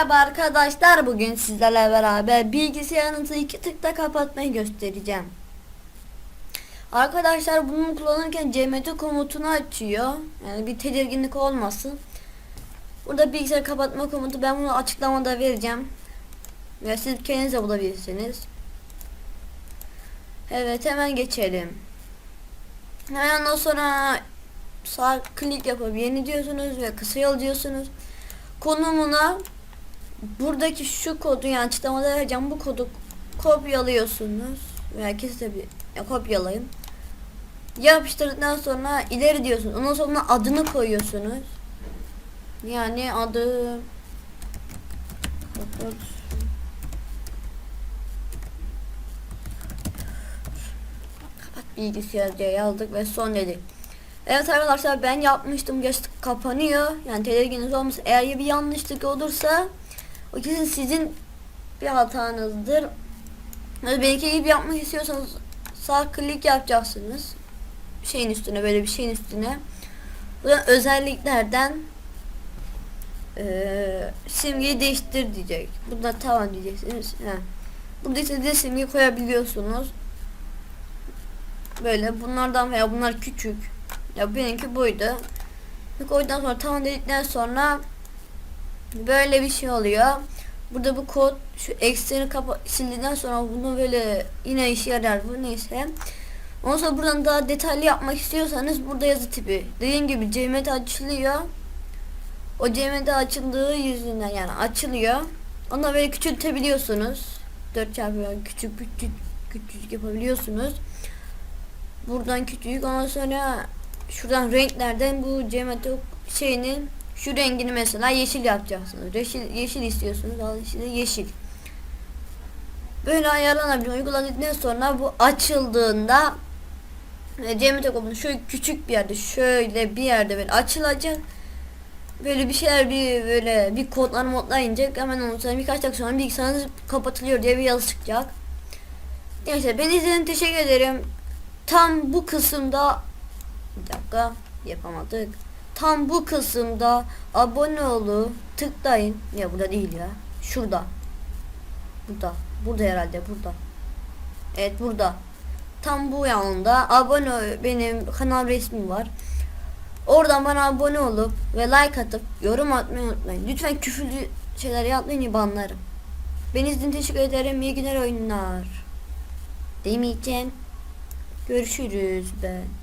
Merhaba arkadaşlar bugün sizlerle beraber bilgisayarınızı iki tıkta kapatmayı göstereceğim. Arkadaşlar bunu kullanırken CMD komutunu açıyor. Yani bir tedirginlik olmasın. Burada bilgisayar kapatma komutu ben bunu açıklamada vereceğim. Ve siz kendiniz de bulabilirsiniz. Evet hemen geçelim. Hemen ondan sonra sağ klik yapıp yeni diyorsunuz ve kısa yol diyorsunuz. Konumuna buradaki şu kodu yani açıklamada vereceğim bu kodu kopyalıyorsunuz veya kesin bir ya kopyalayın. Yapıştırdıktan sonra ileri diyorsunuz. Ondan sonra adını koyuyorsunuz. Yani adı kapat kapat bilgisayar diye yazdık ve son dedik. Evet arkadaşlar ben yapmıştım göz kapanıyor. Yani tedirginiz olmasın. Eğer bir yanlışlık olursa o kesin sizin bir hatanızdır. Belki gibi yapmak istiyorsanız sağ klik yapacaksınız. Şeyin üstüne böyle bir şeyin üstüne. Buradan özelliklerden eee simgeyi değiştir diyecek. Burada tamam diyeceksiniz. He. Burada istediğiniz simgeyi koyabiliyorsunuz. Böyle bunlardan veya bunlar küçük. Ya benimki buydu. Koyduktan sonra tamam dedikten sonra böyle bir şey oluyor. Burada bu kod şu ekseni kapa sildikten sonra bunu böyle yine işe yarar bu neyse. Ondan sonra buradan daha detaylı yapmak istiyorsanız burada yazı tipi. Dediğim gibi CMD açılıyor. O CMD açıldığı yüzünden yani açılıyor. Ona böyle küçültebiliyorsunuz. 4 çarpı küçük küçük küçük yapabiliyorsunuz. Buradan küçük ondan sonra şuradan renklerden bu CMD şeyini şu rengini mesela yeşil yapacaksınız. Yeşil, yeşil istiyorsunuz. Al işte yeşil. Böyle ayarlanabiliyor. Uyguladıktan sonra bu açıldığında e, CMD kodunu şöyle küçük bir yerde şöyle bir yerde böyle açılacak. Böyle bir şeyler bir böyle bir kodlar modlar inecek. Hemen ondan sonra birkaç dakika sonra bilgisayarınız kapatılıyor diye bir yazı çıkacak. Neyse ben izlediğiniz teşekkür ederim. Tam bu kısımda bir dakika yapamadık. Tam bu kısımda abone olu tıklayın. Ya burada değil ya. Şurada. Burada. Burada herhalde burada. Evet burada. Tam bu yanında abone benim kanal resmim var. Oradan bana abone olup ve like atıp yorum atmayı unutmayın. Lütfen küfürlü şeyler yapmayın banlarım. Ben izlediğiniz teşekkür ederim. İyi günler oyunlar. Demeyeceğim. Görüşürüz ben.